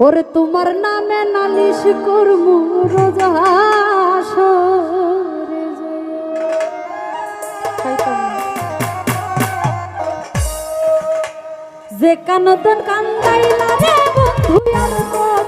ওরে তোমার নামে নালিশ করম রোজাস যে। কানতন কান্দাইলা রে বন্ধু আর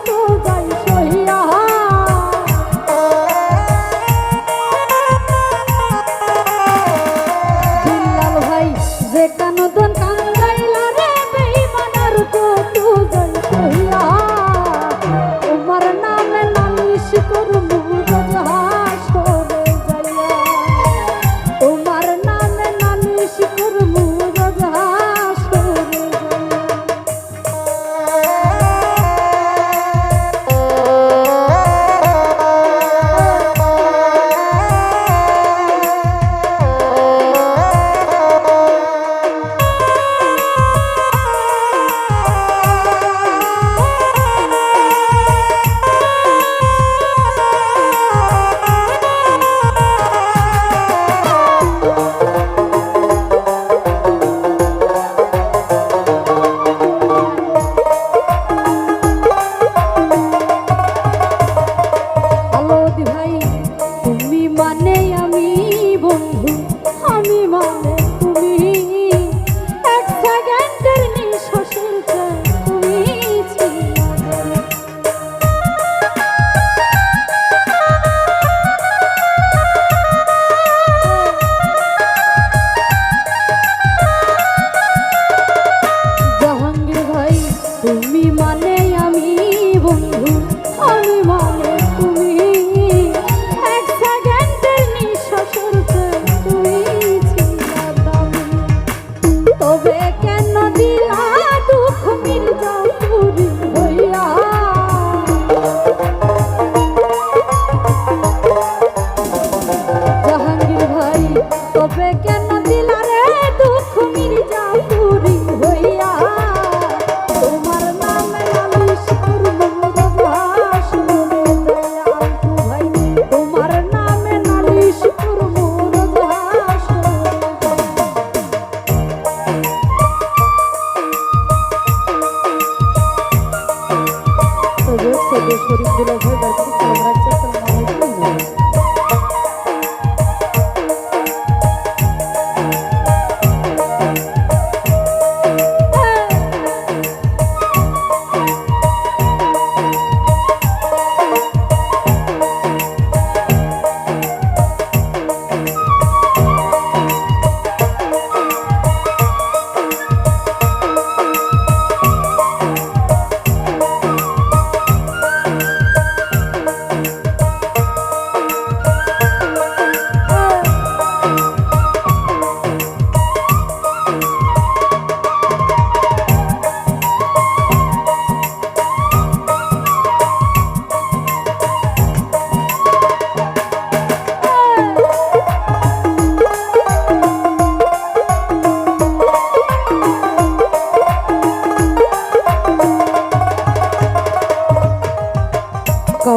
হবে करून दिला. साम्राज्य सन्मानाची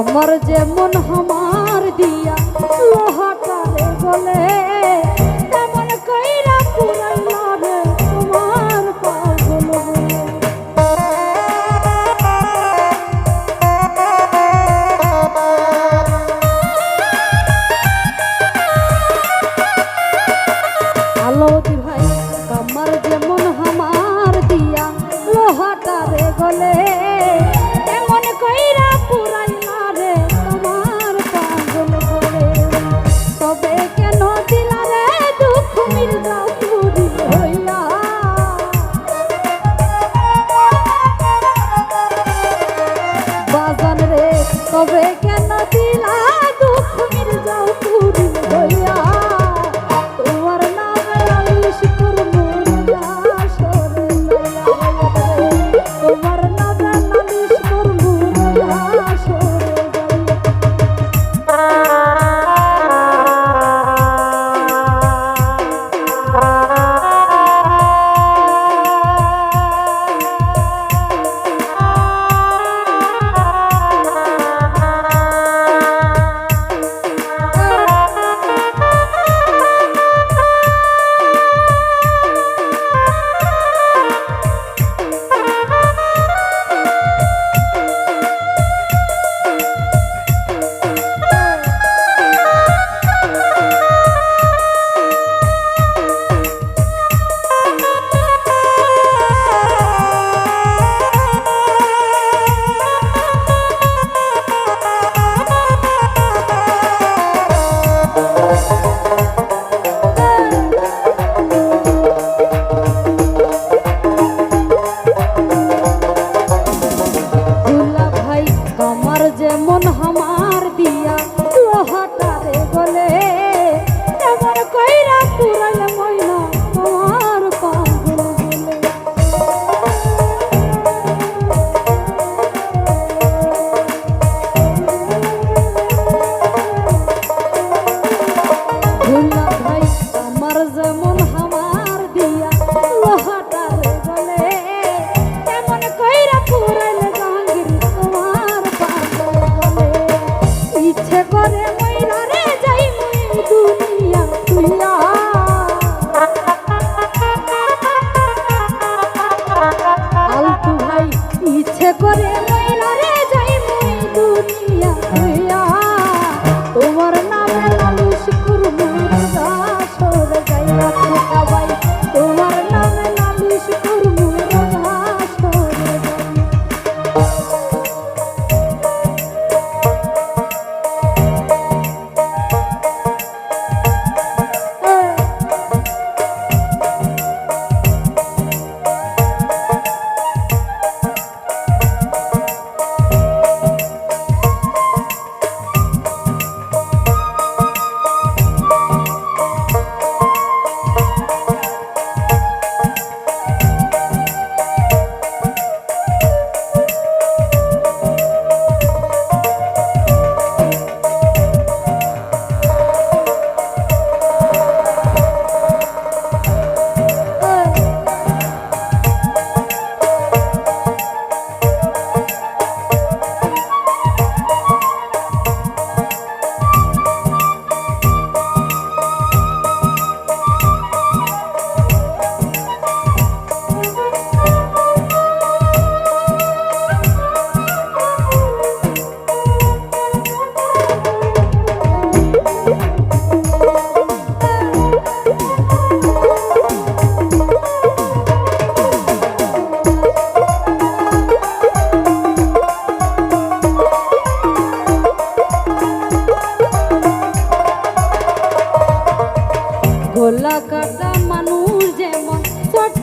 তোমার যেমন আমার দিয়া দিলারে দুঃখ মিলবা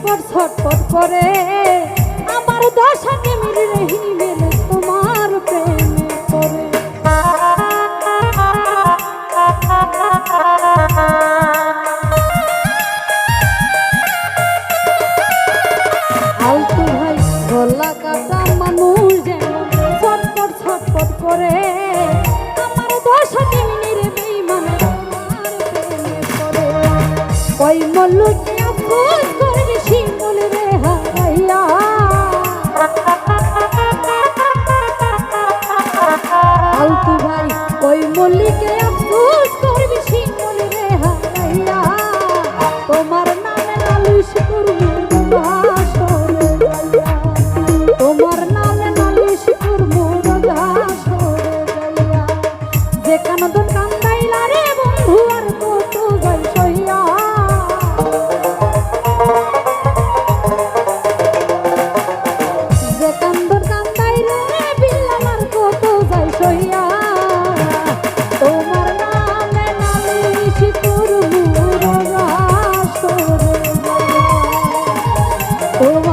ছটপট ছটপট করে। আমার দশা কেমির রেহি মেলে তোমার প্রেমে করে আলতু হয় গলা কাটা মানুষ যেমন ছটপট ছটপট করে। আমার ফুল কি ভাই ওই মল্লিকে আফসোস করবি শিমুল রে তোমার Oh.